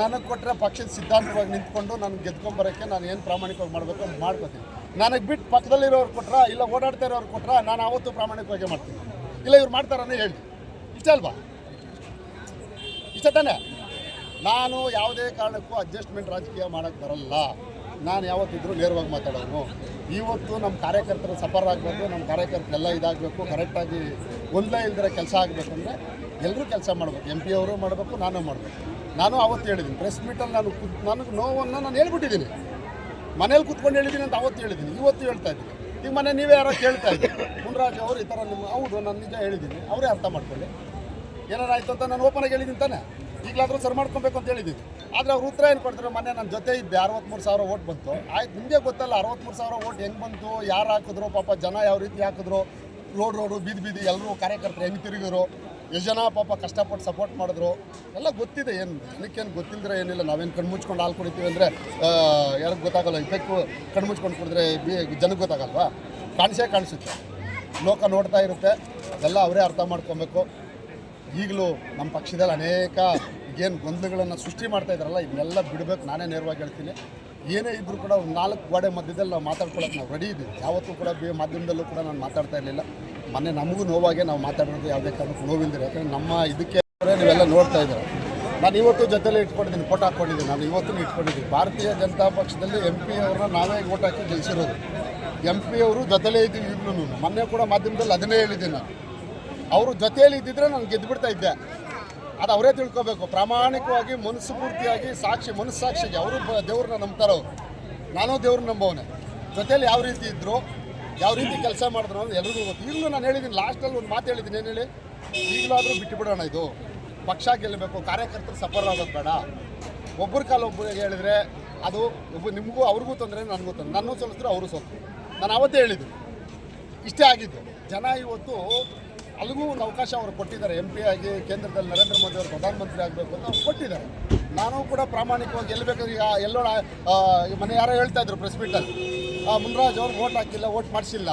ನನಗೆ ಕೊಟ್ಟರೆ ಪಕ್ಷದ ಸಿದ್ಧಾಂತವಾಗಿ ನಿಂತ್ಕೊಂಡು ನಾನು ಗೆದ್ಕೊಂಬರೋಕ್ಕೆ ನಾನು ಏನು ಪ್ರಾಮಾಣಿಕವಾಗಿ ಮಾಡಬೇಕು ಮಾಡ್ಕೋತೀನಿ. ನನಗೆ ಬಿಟ್ಟು ಪಕ್ಕದಲ್ಲಿರೋರು ಕೊಟ್ರ, ಇಲ್ಲ ಓಡಾಡ್ತಾ ಇರೋರು ಕೊಟ್ರ, ನಾನು ಆವತ್ತು ಪ್ರಾಮಾಣಿಕವಾಗಿ ಮಾಡ್ತೀನಿ. ಇಲ್ಲ ಇವ್ರು ಮಾಡ್ತಾರನೇ ಹೇಳಿ. ಇಷ್ಟ ಅಲ್ವಾ? ಇಷ್ಟ ತಾನೆ? ನಾನು ಯಾವುದೇ ಕಾರಣಕ್ಕೂ ಅಡ್ಜಸ್ಟ್ಮೆಂಟ್ ರಾಜಕೀಯ ಮಾಡೋಕ್ಕೆ ಬರಲ್ಲ. ನಾನು ಯಾವತ್ತಿದ್ರೂ ನೇರವಾಗಿ ಮಾತಾಡೋನು. ಇವತ್ತು ನಮ್ಮ ಕಾರ್ಯಕರ್ತರು ಸಫರ್ ಆಗಬೇಕು, ನಮ್ಮ ಕಾರ್ಯಕರ್ತರೆಲ್ಲ ಇದಾಗಬೇಕು ಕರೆಕ್ಟಾಗಿ ಗೊಂದಲ ಇಲ್ದಿರ ಕೆಲಸ ಆಗಬೇಕು ಅಂದರೆ ಎಲ್ಲರೂ ಕೆಲಸ ಮಾಡಬೇಕು. ಎಂ ಪಿ ಅವರು ಮಾಡಬೇಕು, ನಾನು ಮಾಡಬೇಕು. ನಾನು ಅವತ್ತು ಹೇಳಿದ್ದೀನಿ ಪ್ರೆಸ್ ಮೀಟಲ್ಲಿ ನಾನು ನನಗೆ ನೋವನ್ನು ನಾನು ಹೇಳ್ಬಿಟ್ಟಿದ್ದೀನಿ. ಮನೇಲಿ ಕುತ್ಕೊಂಡು ಹೇಳಿದ್ದೀನಿ ಅಂತ ಅವತ್ತು ಹೇಳಿದ್ದೀನಿ. ಇವತ್ತು ಹೇಳ್ತಾ ಇದ್ದೀನಿ. ಈಗ ಮನೆ ನೀವೇ ಯಾರೋ ಕೇಳ್ತಾ ಇದ್ದೀನಿ ಮುನ್ರಾಜ್ ಅವರು ಈ ಥರ ನಿಮ್ಮ, ಹೌದು, ನಾನು ನಿಜ ಹೇಳಿದ್ದೀನಿ. ಅವರೇ ಅರ್ಥ ಮಾಡ್ಕೊಳ್ಳಿ. ಏನಾರಾಯ್ತು ಅಂತ ನಾನು ಓಪನ್ ಆಗಿ ಹೇಳಿದ್ದೀನಿ ತಾನೆ? ಈಗಲಾದರೂ ಸರ್ ಮಾಡ್ಕೊಬೇಕು ಅಂತ ಹೇಳಿದ್ದೀವಿ. ಆದರೆ ಅವ್ರು ಉತ್ತರ ಏನು ಕೊಡ್ತಾರೆ? ಮೊನ್ನೆ ನನ್ನ ಜೊತೆ ಇದ್ದೆ ಅರವತ್ತ್ಮೂರು ಸಾವಿರ ಓಟ್ ಬಂತು. ಆಯ್ತು, ನಿಮಗೆ ಗೊತ್ತಲ್ಲ ಅರವತ್ತ್ಮೂರು ಸಾವಿರ ಓಟ್ ಹೆಂಗೆ ಬಂತು? ಯಾರು ಹಾಕಿದ್ರು? ಪಾಪ ಜನ ಯಾವ ರೀತಿ ಹಾಕಿದ್ರು? ರೋಡ್, ರೋಡು ಬೀದಿ ಬೀದಿ ಎಲ್ಲರೂ ಕಾರ್ಯಕರ್ತರು, ಹೆಂಗೆ ತಿರುಗಿದ್ರು? ಎಷ್ಟು ಜನ ಪಾಪ ಕಷ್ಟಪಟ್ಟು ಸಪೋರ್ಟ್ ಮಾಡಿದ್ರು. ಎಲ್ಲ ಗೊತ್ತಿದೆ ಏನು ಜನಕ್ಕೇನು ಗೊತ್ತಿಲ್ಲದ್ರೆ ಏನಿಲ್ಲ. ನಾವೇನು ಕಣ್ಣು ಮುಚ್ಕೊಂಡು ಹಾಲು ಕುಡಿತೀವಿ ಅಂದರೆ ಯಾರಿಗೆ ಗೊತ್ತಾಗಲ್ಲ ಇಫೆಕ್ಟು ಕಣ್ಣು ಮುಚ್ಕೊಂಡು ಕುಡಿದ್ರೆ ಬಿ ಜನಕ್ಕೆ ಗೊತ್ತಾಗಲ್ವಾ? ಕಾಣಿಸೇ ಕಾಣಿಸುತ್ತೆ. ಲೋಕ ನೋಡ್ತಾ ಇರುತ್ತೆ. ಎಲ್ಲ ಅವರೇ ಅರ್ಥ ಮಾಡ್ಕೊಬೇಕು. ಈಗಲೂ ನಮ್ಮ ಪಕ್ಷದಲ್ಲಿ ಅನೇಕ ಏನು ಗೊಂದಲಗಳನ್ನು ಸೃಷ್ಟಿ ಮಾಡ್ತಾ ಇದ್ದಾರಲ್ಲ ಇದನ್ನೆಲ್ಲ ಬಿಡಬೇಕು, ನಾನೇ ನೇರವಾಗಿ ಹೇಳ್ತೀನಿ. ಏನೇ ಇದ್ದರೂ ಕೂಡ ಒಂದು ನಾಲ್ಕು ಗೋಡೆ ಮಧ್ಯದಲ್ಲಿ ನಾವು ಮಾತಾಡ್ಕೊಳ್ಳೋಕೆ ನಾವು ರೆಡಿ ಇದ್ದೀವಿ. ಯಾವತ್ತೂ ಕೂಡ ಬೇ ಮಾಧ್ಯಮದಲ್ಲೂ ಕೂಡ ನಾನು ಮಾತಾಡ್ತಾ ಇರಲಿಲ್ಲ. ಮೊನ್ನೆ ನಮಗೂ ನೋವಾಗೆ ನಾವು ಮಾತಾಡೋದು ಯಾವುದೇ ಕಾರಣಕ್ಕೂ ನೋವಿಲ್ದಿರ. ಯಾಕಂದರೆ ನಮ್ಮ ಇದಕ್ಕೆ ನೀವೆಲ್ಲ ನೋಡ್ತಾ ಇದ್ದೀರ. ನಾನು ಇವತ್ತು ಜೊತೆಲೇ ಇಟ್ಕೊಂಡಿದ್ದೀನಿ, ಫೋಟೋ ಹಾಕ್ಕೊಂಡಿದ್ದೀನಿ ನಾನು ಇವತ್ತು ಇಟ್ಕೊಂಡಿದ್ದೀನಿ. ಭಾರತೀಯ ಜನತಾ ಪಕ್ಷದಲ್ಲಿ ಎಂ ಪಿ ಅವ್ರನ್ನ ನಾವೇ ಓಟ್ ಹಾಕಿ ಗೆಲ್ಸಿರೋದು. ಎಂ ಪಿ ಅವರು ಜೊತೆಲೇ ಇದ್ದೀವಿ ಈಗಲೂ ಮೊನ್ನೆ ಕೂಡ ಮಾಧ್ಯಮದಲ್ಲಿ ಅದನ್ನೇ ಹೇಳಿದ್ದೀನಿ ನಾನು. ಅವರು ಜೊತೆಯಲ್ಲಿ ಇದ್ದಿದ್ರೆ ನಾನು ಗೆದ್ದುಬಿಡ್ತಾ ಇದ್ದೆ. ಅದು ಅವರೇ ತಿಳ್ಕೊಬೇಕು. ಪ್ರಾಮಾಣಿಕವಾಗಿ ಮನಸ್ಸು ಪೂರ್ತಿಯಾಗಿ ಸಾಕ್ಷಿ, ಮನಸ್ಸಾಕ್ಷಿಗೆ ಅವರು ದೇವ್ರನ್ನ ನಂಬ್ತಾರೋ ನಾನು ದೇವ್ರನ್ನ ನಂಬೋನೆ ಜೊತೆಯಲ್ಲಿ ಯಾವ ರೀತಿ ಇದ್ದರು ಯಾವ ರೀತಿ ಕೆಲಸ ಮಾಡಿದ್ರು ಅಂತ ಎಲ್ರಿಗೂ ಗೊತ್ತು. ಈಗಲೂ ನಾನು ಹೇಳಿದ್ದೀನಿ ಲಾಸ್ಟಲ್ಲಿ ಒಂದು ಮಾತು ಹೇಳಿದ್ದೀನಿ ಏನು ಹೇಳಿ? ಈಗಲಾದರೂ ಬಿಟ್ಟು ಬಿಡೋಣ ಇದು. ಪಕ್ಷ ಗೆಲ್ಲಬೇಕು ಕಾರ್ಯಕರ್ತರು ಸಫರ್ ಆಗೋದು ಬೇಡ. ಒಬ್ಬರ ಕಾಲ ಒಬ್ಬರಿಗೆ ಹೇಳಿದರೆ ಅದು ಒಬ್ಬ ನಿಮಗೂ ಅವ್ರಿಗೂ ತೊಂದರೆ, ನನಗೂ ತೊಂದರೆ. ನನ್ನೂ ಸೋಲಿಸಿದ್ರು ಅವರು ನಾನು ಅವತ್ತೇ ಹೇಳಿದ್ದು. ಇಷ್ಟೇ ಆಗಿದ್ದು. ಜನ ಇವತ್ತು ಅಲ್ಲಿಗೂ ಒಂದು ಅವಕಾಶ ಅವರು ಕೊಟ್ಟಿದ್ದಾರೆ. ಎಂ ಪಿ ಆಗಿ ಕೇಂದ್ರದಲ್ಲಿ ನರೇಂದ್ರ ಮೋದಿ ಅವರು ಪ್ರಧಾನಮಂತ್ರಿ ಆಗಬೇಕು ಅಂತ ಕೊಟ್ಟಿದ್ದಾರೆ. ನಾನು ಕೂಡ ಪ್ರಾಮಾಣಿಕವಾಗಿ ಎಲ್ಲಿ ಈಗ ಎಲ್ಲೋ ಮನೆ ಯಾರೋ ಹೇಳ್ತಾ ಇದ್ರು ಪ್ರೆಸ್ ಮೀಟಲ್ಲಿ ಮುನ್ರಾಜ್ ಅವ್ರು ಓಟ್ ಹಾಕಿಲ್ಲ ಓಟ್ ಮಾಡಿಸಿಲ್ಲ.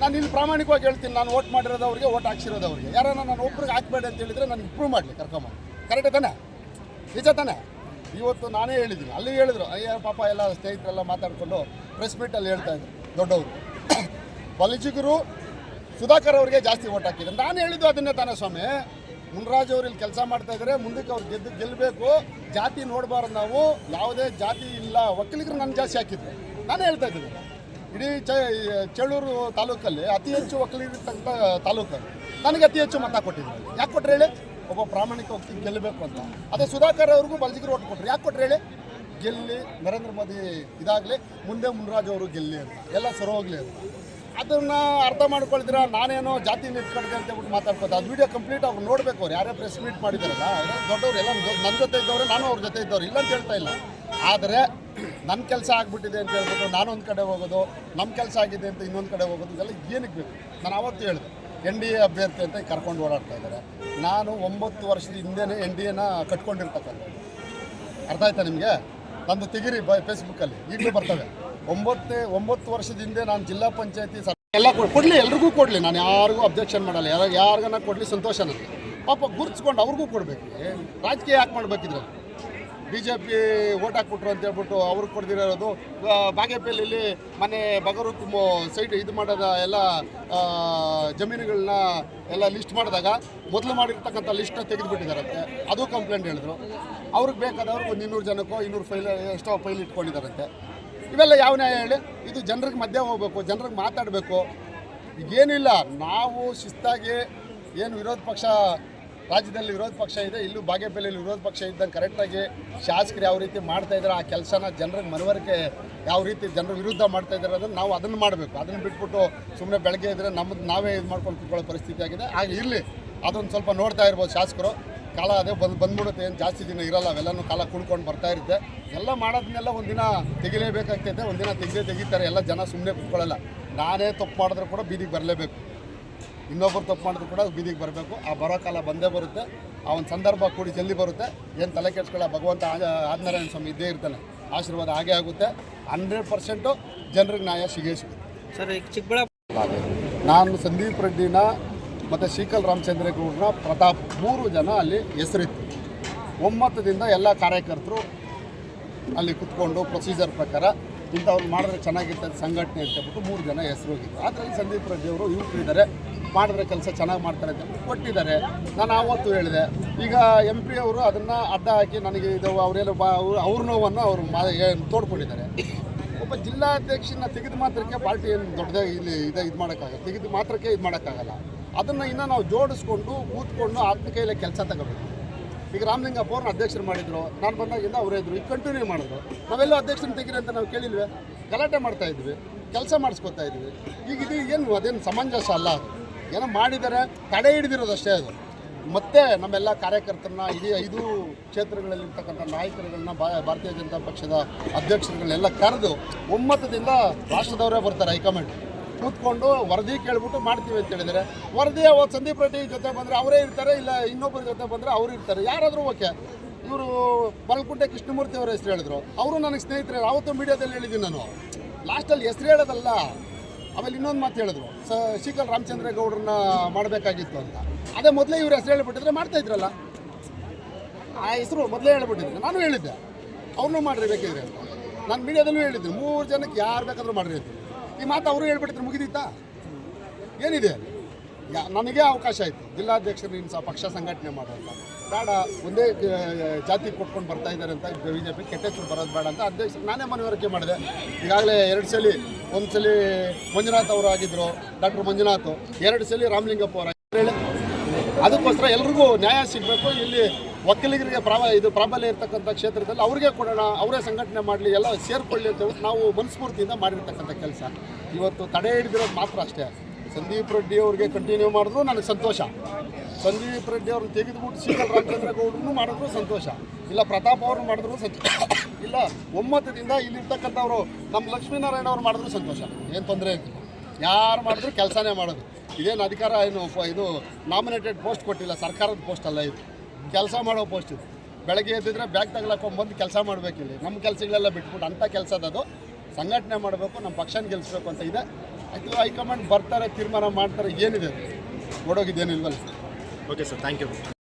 ನಾನು ಇಲ್ಲಿ ಪ್ರಾಮಾಣಿಕವಾಗಿ ಹೇಳ್ತೀನಿ, ನಾನು ಓಟ್ ಮಾಡಿರೋದು ಅವ್ರಿಗೆ ಓಟ್ ಹಾಕ್ಸಿರೋದು ಅವ್ರಿಗೆ ಯಾರನ್ನ ನಾನು ಒಬ್ರಿಗೆ ಹಾಕ್ಬೇಡ ಅಂತ ಹೇಳಿದರೆ ನಾನು ಇಂಪ್ರೂವ್ ಮಾಡಲಿ ಕರ್ಕೊಂಬ ಕರೆಕ್ಟ್ ತಾನೆ? ನಿಜ ತಾನೆ? ಇವತ್ತು ನಾನೇ ಹೇಳಿದ್ದೀನಿ. ಅಲ್ಲಿ ಹೇಳಿದ್ರು, ಅಯ್ಯ ಪಾಪ ಎಲ್ಲ ಸ್ನೇಹಿತರೆಲ್ಲ ಮಾತಾಡಿಕೊಂಡು ಪ್ರೆಸ್ ಮೀಟಲ್ಲಿ ಹೇಳ್ತಾ ಇದ್ರು ದೊಡ್ಡವರು. ವಲಜಿಗರು ಸುಧಾಕರ್ ಅವರಿಗೆ ಜಾಸ್ತಿ ಓಟ್ ಹಾಕಿದ್ರು. ನಾನು ಹೇಳಿದ್ದು ಅದನ್ನೇ ತಾನೇ ಸ್ವಾಮಿ. ಮುನ್ರಾಜ್ ಅವರು ಇಲ್ಲಿ ಕೆಲಸ ಮಾಡ್ತಾ ಇದ್ದಾರೆ ಮುಂದಕ್ಕೆ ಅವ್ರು ಗೆದ್ದು ಗೆಲ್ಲಬೇಕು ಜಾತಿ ನೋಡಬಾರ್ದು ನಾವು, ಯಾವುದೇ ಜಾತಿ ಇಲ್ಲ. ಒಕ್ಕಲಿಗರು ನನ್ನ ಜಾಸ್ತಿ ಹಾಕಿದ್ರು. ನಾನು ಹೇಳ್ತಾ ಇದ್ದೀನಿ. ಇಡೀ ಚ ತಾಲೂಕಲ್ಲಿ ಅತಿ ಹೆಚ್ಚು ಒಕ್ಕಲಿಗಿರ್ತಕ್ಕಂಥ ತಾಲೂಕು ನನಗೆ ಅತಿ ಹೆಚ್ಚು ಮತ ಕೊಟ್ಟಿದ್ರು. ಯಾಕೆ ಕೊಟ್ರೆ ಹೇಳಿ? ಒಬ್ಬ ಪ್ರಾಮಾಣಿಕ ಗೆಲ್ಲಬೇಕು ಅಂತ. ಅದೇ ಸುಧಾಕರ್ ಅವ್ರಿಗೂ ಬಲ್ಜಿಗರು ಓಟ್ ಕೊಟ್ರು. ಯಾಕೆ ಕೊಟ್ರೆ ಹೇಳಿ? ಗೆಲ್ಲಿ ನರೇಂದ್ರ ಮೋದಿ ಇದಾಗಲಿ, ಮುಂದೆ ಮುನ್ರಾಜ್ ಅವರು ಗೆಲ್ಲಿ ಅಂತ. ಎಲ್ಲ ಸರೋಗ್ಲಿ ಅಂತ. ಅದನ್ನ ಅರ್ಥ ಮಾಡ್ಕೊಳ್ತೀರ? ನಾನೇನೋ ಜಾತಿ ನಿಂತ್ಕೊಂಡೆ ಅಂತ ಹೇಳ್ಬಿಟ್ಟು ಮಾತಾಡ್ಕೋತ ಅದು ವಿಡಿಯೋ ಕಂಪ್ಲೀಟ್ ಅವ್ರು ನೋಡ್ಬೇಕು ಅವ್ರು. ಯಾರೇ ಪ್ರೆಸ್ ಮೀಟ್ ಮಾಡಿದಾರಲ್ಲ ದೊಡ್ಡವ್ರು ಎಲ್ಲ ನನ್ನ ಜೊತೆ ಇದ್ದವ್ರೆ, ನಾನು ಅವ್ರ ಜೊತೆ ಇದ್ದವ್ರು. ಇಲ್ಲ ಅಂತ ಹೇಳ್ತಾ ಇಲ್ಲ. ಆದರೆ ನನ್ನ ಕೆಲಸ ಆಗ್ಬಿಟ್ಟಿದೆ ಅಂತ ಹೇಳ್ಬಿಟ್ಟು ನಾನೊಂದು ಕಡೆ ಹೋಗೋದು ನಮ್ಮ ಕೆಲಸ ಆಗಿದೆ ಅಂತ ಇನ್ನೊಂದು ಕಡೆ ಹೋಗೋದು, ಇದೆಲ್ಲ ಏನಕ್ಕೆ ಬೇಕು? ನಾನು ಅವತ್ತು ಹೇಳಿದೆ ಎನ್ ಡಿ ಎ ಅಭ್ಯರ್ಥಿ ಅಂತ ಕರ್ಕೊಂಡು ಓಡಾಡ್ತಾ ಇದ್ದಾರೆ ನಾನು ಒಂಬತ್ತು ವರ್ಷದ ಹಿಂದೆನೇ ಎನ್ ಡಿ ಎನ ಕಟ್ಕೊಂಡಿರ್ತಕ್ಕಂಥದ್ದು ಅರ್ಥ ಆಯ್ತಾ ನಿಮಗೆ? ನಂದು ತೆಗಿರಿ ಬ ಫೇಸ್ಬುಕ್ಕಲ್ಲಿ ಈಗಲೂ ಬರ್ತವೆ. ಒಂಬತ್ತೇ, ಒಂಬತ್ತು ವರ್ಷದಿಂದ ನಾನು ಜಿಲ್ಲಾ ಪಂಚಾಯತಿ ಎಲ್ಲ ಕೊಡಲಿ, ಎಲ್ರಿಗೂ ಕೊಡಲಿ. ನಾನು ಯಾರಿಗೂ ಅಬ್ಜೆಕ್ಷನ್ ಮಾಡಲ್ಲ. ಯಾರು ಯಾರಿಗನ್ನ ಕೊಡಲಿ ಸಂತೋಷ ನನಗೆ. ಪಾಪ ಗುರುತಿಸ್ಕೊಂಡು ಅವ್ರಿಗೂ ಕೊಡಬೇಕು. ರಾಜಕೀಯ ಯಾಕೆ ಮಾಡಬೇಕಿದ್ರೆ? ಬಿ ಜೆ ಪಿ ಓಟ್ ಹಾಕ್ಬಿಟ್ರು ಅಂತ ಹೇಳ್ಬಿಟ್ಟು ಅವ್ರಿಗೆ ಕೊಡ್ದಿರೋದು ಬಾಗೇಪಲ್ಲಿ ಬಾಗೇಪಲ್ಲಿಲಿ ಮನೆ ಬಗರು ಸೈಡ್ ಇದು ಮಾಡೋದ ಎಲ್ಲ ಜಮೀನುಗಳನ್ನ ಎಲ್ಲ ಲಿಸ್ಟ್ ಮಾಡಿದಾಗ ಮೊದಲು ಮಾಡಿರ್ತಕ್ಕಂಥ ಲಿಸ್ಟನ್ನ ತೆಗೆದುಬಿಟ್ಟಿದ್ದಾರಂತೆ. ಅದು ಕಂಪ್ಲೇಂಟ್ ಹೇಳಿದ್ರು. ಅವ್ರಿಗೆ ಬೇಕಾದವ್ರಿಗೆ ಒಂದು ಇನ್ನೂರು ಜನಕ್ಕೋ ಇನ್ನೂರು ಫೈಲ್, ಎಷ್ಟೋ ಫೈಲ್ ಇಟ್ಕೊಂಡಿದ್ದಾರಂತೆ. ಇವೆಲ್ಲ ಯಾವ ನ್ಯಾಯ ಹೇಳಿ? ಇದು ಜನರಿಗೆ ಮಧ್ಯ ಹೋಗಬೇಕು, ಜನರಿಗೆ ಮಾತಾಡಬೇಕು. ಈಗೇನಿಲ್ಲ, ನಾವು ಶಿಸ್ತಾಗಿ ಏನು ವಿರೋಧ ಪಕ್ಷ, ರಾಜ್ಯದಲ್ಲಿ ವಿರೋಧ ಪಕ್ಷ ಇದೆ, ಇಲ್ಲೂ ಬಾಗೇಪಲ್ಲಿಯಲ್ಲಿ ವಿರೋಧ ಪಕ್ಷ ಇದ್ದಂಗೆ ಕರೆಕ್ಟಾಗಿ ಶಾಸಕರು ಯಾವ ರೀತಿ ಮಾಡ್ತಾ ಇದ್ದಾರೆ, ಆ ಕೆಲಸನ ಜನರಿಗೆ ಮನವರಿಕೆ ಯಾವ ರೀತಿ ಜನರ ವಿರುದ್ಧ ಮಾಡ್ತಾ ಇದ್ದಾರೆ ಅದನ್ನು ನಾವು ಅದನ್ನು ಮಾಡಬೇಕು. ಅದನ್ನು ಬಿಟ್ಬಿಟ್ಟು ಸುಮ್ಮನೆ ಬೆಳಗ್ಗೆ ಇದ್ದರೆ ನಮ್ಮದು ನಾವೇ ಇದು ಮಾಡ್ಕೊಂಡು ಕುತ್ಕೊಳ್ಳೋ ಪರಿಸ್ಥಿತಿ ಆಗಿದೆ. ಆಗ ಇರಲಿ. ಅದೊಂದು ಸ್ವಲ್ಪ ನೋಡ್ತಾ ಇರ್ಬೋದು ಶಾಸಕರು. ಕಾಲ ಅದೇ ಬಂದು ಬಂದ್ಬಿಡುತ್ತೆ ಏನು ಜಾಸ್ತಿ ದಿನ ಇರಲ್ಲ ಅವೆಲ್ಲನೂ ಕಾಲ ಕುಣ್ಕೊಂಡು ಬರ್ತಾ ಇರುತ್ತೆ. ಎಲ್ಲ ಮಾಡೋದನ್ನೆಲ್ಲ ಒಂದಿನ ತೆಗಿಲೇಬೇಕಾಗ್ತೈತೆ ಒಂದಿನ ತೆಗೆದೇ ತೆಗಿತಾರೆ ಎಲ್ಲ ಜನ ಸುಮ್ಮನೆ ಕುತ್ಕೊಳ್ಳಲ್ಲ. ನಾನೇ ತಪ್ಪು ಮಾಡಿದ್ರು ಕೂಡ ಬೀದಿಗೆ ಬರಲೇಬೇಕು. ಇನ್ನೊಬ್ಬರು ತಪ್ಪು ಮಾಡಿದ್ರು ಕೂಡ ಬೀದಿಗೆ ಬರಬೇಕು. ಆ ಬರೋ ಕಾಲ ಬಂದೇ ಬರುತ್ತೆ. ಆ ಒಂದು ಸಂದರ್ಭ ಕೂಡಿ ಜಲ್ದಿ ಬರುತ್ತೆ. ಏನು ತಲೆ ಕೆಡ್ಸ್ಕೊಳ್ಳೋ ಭಗವಂತ ಆದ- ಆದಿನಾರಾಯಣ ಸ್ವಾಮಿ ಇದ್ದೇ ಇರ್ತಾನೆ. ಆಶೀರ್ವಾದ ಹಾಗೇ ಆಗುತ್ತೆ. ಹಂಡ್ರೆಡ್ ಪರ್ಸೆಂಟು ಜನರಿಗೆ ನ್ಯಾಯ ಸಿಗೇ ಸಿಗುತ್ತೆ. ಸರ್ ಈಗ ಚಿಕ್ಕಬಳ್ಳಾಪುರ ನಾನು ಸಂದೀಪ್ ರೆಡ್ಡಿನ ಮತ್ತು ಶೀಕಲ್ ರಾಮಚಂದ್ರೇಗೌಡನ ಪ್ರತಾಪ್ ಮೂರು ಜನ ಅಲ್ಲಿ ಹೆಸರಿತ್ತು. ಒಮ್ಮತದಿಂದ ಎಲ್ಲ ಕಾರ್ಯಕರ್ತರು ಅಲ್ಲಿ ಕುತ್ಕೊಂಡು ಪ್ರೊಸೀಜರ್ ಪ್ರಕಾರ ಇಂಥವ್ರು ಮಾಡಿದ್ರೆ ಚೆನ್ನಾಗಿರ್ತದೆ ಸಂಘಟನೆ ಅಂತ ಹೇಳ್ಬಿಟ್ಟು ಮೂರು ಜನ ಹೆಸರು ಹೋಗಿತ್ತು ಅದರಲ್ಲಿ ಸಂದೀಪ್ ರೆಡ್ಡಿ ಅವರು ಇದ್ದಾರೆ, ಮಾಡಿದ್ರೆ ಕೆಲಸ ಚೆನ್ನಾಗಿ ಮಾಡ್ತಾರೆ ಅಂತ ಕೊಟ್ಟಿದ್ದಾರೆ. ನಾನು ಆವತ್ತು ಹೇಳಿದೆ, ಈಗ ಎಂ ಪಿ ಅವರು ಅದನ್ನು ಅಡ್ಡ ಹಾಕಿ ನನಗೆ ಇದು ಅವರೆಲ್ಲ ಬಾ, ಅವ್ರು- ನೋವನ್ನು ಅವರು ಮಾ ತೋಡ್ಕೊಂಡಿದ್ದಾರೆ. ಒಬ್ಬ ಜಿಲ್ಲಾಧ್ಯಕ್ಷನ ತೆಗೆದು ಮಾತ್ರಕ್ಕೆ ಪಾರ್ಟಿ ಏನು ದೊಡ್ಡದಾಗಿ ಇಲ್ಲಿ ಇದೆ, ಇದು ಮಾಡೋಕ್ಕಾಗಲ್ಲ. ತೆಗೆದು ಮಾತ್ರಕ್ಕೆ ಇದು ಮಾಡೋಕ್ಕಾಗಲ್ಲ. ಅದನ್ನು ಇನ್ನೂ ನಾವು ಜೋಡಿಸ್ಕೊಂಡು ಕೂತ್ಕೊಂಡು ಆತ್ಮ ಕೆಲಸ ತಗೋಬೇಕು. ಈಗ ರಾಮಲಿಂಗಪ್ಪ ಅವ್ರನ್ನ ಅಧ್ಯಕ್ಷರು ಮಾಡಿದ್ರು, ನಾನು ಬಂದಾಗಿಂದ ಅವರೇ ಇದ್ರು, ಈಗ ಕಂಟಿನ್ಯೂ ಮಾಡಿದ್ರು. ನಾವೆಲ್ಲ ಅಧ್ಯಕ್ಷರನ್ನ ತೆಗೀರಿ ಅಂತ ನಾವು ಕೇಳಿಲ್ವೇ? ಗಲಾಟೆ ಮಾಡ್ತಾ ಇದ್ವಿ, ಕೆಲಸ ಮಾಡಿಸ್ಕೊತಾ ಇದ್ವಿ. ಈಗ ಇದು ಏನು, ಅದೇನು ಸಮಂಜಸ ಅಲ್ಲ ಏನೋ ಮಾಡಿದರೆ, ತಡೆ ಹಿಡಿದಿರೋದಷ್ಟೇ ಅದು. ಮತ್ತೆ ನಮ್ಮೆಲ್ಲ ಕಾರ್ಯಕರ್ತರನ್ನ, ಇಡೀ ಐದು ಕ್ಷೇತ್ರಗಳಲ್ಲಿರ್ತಕ್ಕಂಥ ನಾಯಕರುಗಳನ್ನ ಭಾರತೀಯ ಜನತಾ ಪಕ್ಷದ ಅಧ್ಯಕ್ಷರುಗಳನ್ನೆಲ್ಲ ಕರೆದು, ಒಮ್ಮತದಿಂದ ರಾಷ್ಟ್ರದವರೇ ಬರ್ತಾರೆ ಹೈಕಮಾಂಡ್. ಕೂತ್ಕೊಂಡು ವರದಿ ಕೇಳ್ಬಿಟ್ಟು ಮಾಡ್ತೀವಿ ಅಂತ ಹೇಳಿದರೆ ವರದಿ ಅವತ್ತು ಸಂದೀಪ್ ರೆಡ್ಡಿ ಜೊತೆ ಬಂದರೆ ಅವರೇ ಇರ್ತಾರೆ, ಇಲ್ಲ ಇನ್ನೊಬ್ಬರ ಜೊತೆ ಬಂದರೆ ಅವರು ಇರ್ತಾರೆ. ಯಾರಾದರೂ ಓಕೆ. ಇವರು ಬಲ್ಕುಂಟೆ ಕೃಷ್ಣಮೂರ್ತಿ ಅವರ ಹೆಸರು ಹೇಳಿದ್ರು. ಅವರು ನನಗೆ ಸ್ನೇಹಿತರೆ ಅವತ್ತು ಮೀಡಿಯಾದಲ್ಲಿ ಹೇಳಿದ್ದೀನಿ ನಾನು. ಲಾಸ್ಟಲ್ಲಿ ಹೆಸರು ಹೇಳೋದಲ್ಲ. ಆಮೇಲೆ ಇನ್ನೊಂದು ಮಾತು ಹೇಳಿದ್ರು. ಸ ಶಿಖಲ್ ರಾಮಚಂದ್ರೇಗೌಡರನ್ನ ಮಾಡಬೇಕಾಗಿತ್ತು ಅಂತ. ಅದೇ ಮೊದಲೇ ಇವ್ರ ಹೆಸರು ಹೇಳಿಬಿಟ್ಟಿದ್ರೆ ಮಾಡ್ತಾ ಇದ್ರಲ್ಲ. ಆ ಹೆಸರು ಮೊದಲೇ ಹೇಳ್ಬಿಟ್ಟಿದ್ರು. ನಾನು ಹೇಳಿದ್ದೆ. ಅವ್ರನ್ನೂ ಮಾಡಿರಿ ಬೇಕಿದ್ರೆ ಅಂತ. ನಾನು ಮೀಡಿಯಾದಲ್ಲೂ ಹೇಳಿದ್ದೆ. ಮೂರು ಜನಕ್ಕೆ ಯಾರು ಬೇಕಾದರೂ ಮಾಡಿರಿ ಅಂತ ಈ ಮಾತು ಅವರು ಹೇಳ್ಬಿಟ್ಟಿದ್ರು, ಮುಗಿದಿತ್ತಾ? ಏನಿದೆ? ನನಗೆ ಅವಕಾಶ ಆಯಿತು. ಜಿಲ್ಲಾಧ್ಯಕ್ಷರು ನೀನು ಸಹ ಪಕ್ಷ ಸಂಘಟನೆ ಮಾಡೋಲ್ಲ ಬೇಡ, ಒಂದೇ ಜಾತಿ ಕೊಟ್ಕೊಂಡು ಬರ್ತಾ ಇದ್ದಾರೆ ಅಂತ ಬಿ ಜೆ ಪಿ ಕೆಟ್ಟ ಹೆಸರು ಬರೋದು ಬೇಡ ಅಂತ ಅಧ್ಯಕ್ಷರು ನಾನೇ ಮನವರಿಕೆ ಮಾಡಿದೆ. ಈಗಾಗಲೇ ಎರಡು ಸಲ, ಒಂದು ಸಲ ಮಂಜುನಾಥ್ ಅವರು ಆಗಿದ್ದರು ಡಾಕ್ಟರ್ ಮಂಜುನಾಥ್. ಎರಡು ಸಲ ರಾಮಲಿಂಗಪ್ಪ ಅವರು, ಹೇಳಿ. ಅದಕ್ಕೋಸ್ಕರ ಎಲ್ರಿಗೂ ನ್ಯಾಯ ಸಿಗಬೇಕು. ಇಲ್ಲಿ ಒಕ್ಕಲಿಗರಿಗೆ ಪ್ರಾಬ ಇದು ಪ್ರಾಬಲ್ಯ ಇರ್ತಕ್ಕಂಥ ಕ್ಷೇತ್ರದಲ್ಲಿ ಅವ್ರಿಗೆ ಕೊಡೋಣ, ಅವರೇ ಸಂಘಟನೆ ಮಾಡಲಿ, ಎಲ್ಲ ಸೇರ್ಕೊಳ್ಳಿ ಅಂತ ನಾವು ಮನಸ್ಫೂರ್ತಿಯಿಂದ ಮಾಡಿರ್ತಕ್ಕಂಥ ಕೆಲಸ. ಇವತ್ತು ತಡೆ ಹಿಡಿದಿರೋದು ಮಾತ್ರ ಅಷ್ಟೇ. ಸಂದೀಪ್ ರೆಡ್ಡಿ ಅವ್ರಿಗೆ ಕಂಟಿನ್ಯೂ ಮಾಡಿದ್ರು ನನಗೆ ಸಂತೋಷ. ಸಂದೀಪ್ ರೆಡ್ಡಿ ಅವ್ರನ್ನ ತೆಗೆದುಬಿಟ್ಟು ಶ್ರೀಕಲ್ ರಾಮಚಂದ್ರಗೌಡರು ಮಾಡಿದ್ರು ಸಂತೋಷ. ಇಲ್ಲ ಪ್ರತಾಪ್ ಅವರು ಮಾಡಿದ್ರು ಸಂತೋಷ. ಇಲ್ಲ ಒಮ್ಮತದಿಂದ ಇಲ್ಲಿರ್ತಕ್ಕಂಥವ್ರು ನಮ್ಮ ಲಕ್ಷ್ಮೀನಾರಾಯಣ ಅವ್ರು ಮಾಡಿದ್ರು ಸಂತೋಷ. ಏನು ತೊಂದರೆ ಇಲ್ಲ. ಯಾರು ಮಾಡಿದ್ರು ಕೆಲಸನೇ ಮಾಡೋದು. ಇದೇನು ಅಧಿಕಾರ ಏನು ಇದು ನಾಮಿನೇಟೆಡ್ ಪೋಸ್ಟ್ ಕೊಟ್ಟಿಲ್ಲ, ಸರ್ಕಾರದ ಪೋಸ್ಟ್ ಅಲ್ಲ ಇದು. ಕೆಲಸ ಮಾಡೋ ಪೋಸ್ಟ್ ಇದು. ಬೆಳಗ್ಗೆ ಎದ್ದಿದ್ರೆ ಬ್ಯಾಗ್ ಬಂದು ಕೆಲಸ ಮಾಡಬೇಕಿಲ್ಲಿ ನಮ್ಮ ಕೆಲಸಗಳೆಲ್ಲ ಬಿಟ್ಬಿಟ್ಟು ಅಂಥ ಕೆಲಸದದು ಸಂಘಟನೆ ಮಾಡಬೇಕು ನಮ್ಮ ಪಕ್ಷನ ಗೆಲ್ಲಿಸ್ಬೇಕು ಅಂತ ಇದೆ. ಅದು ಹೈಕಮಾಂಡ್ ಬರ್ತಾರೆ, ತೀರ್ಮಾನ ಮಾಡ್ತಾರೆ, ಏನಿದೆ ಓಡೋಗಿದ್ದೇನಿಲ್ವಲ್ಲ? Okay sir thank you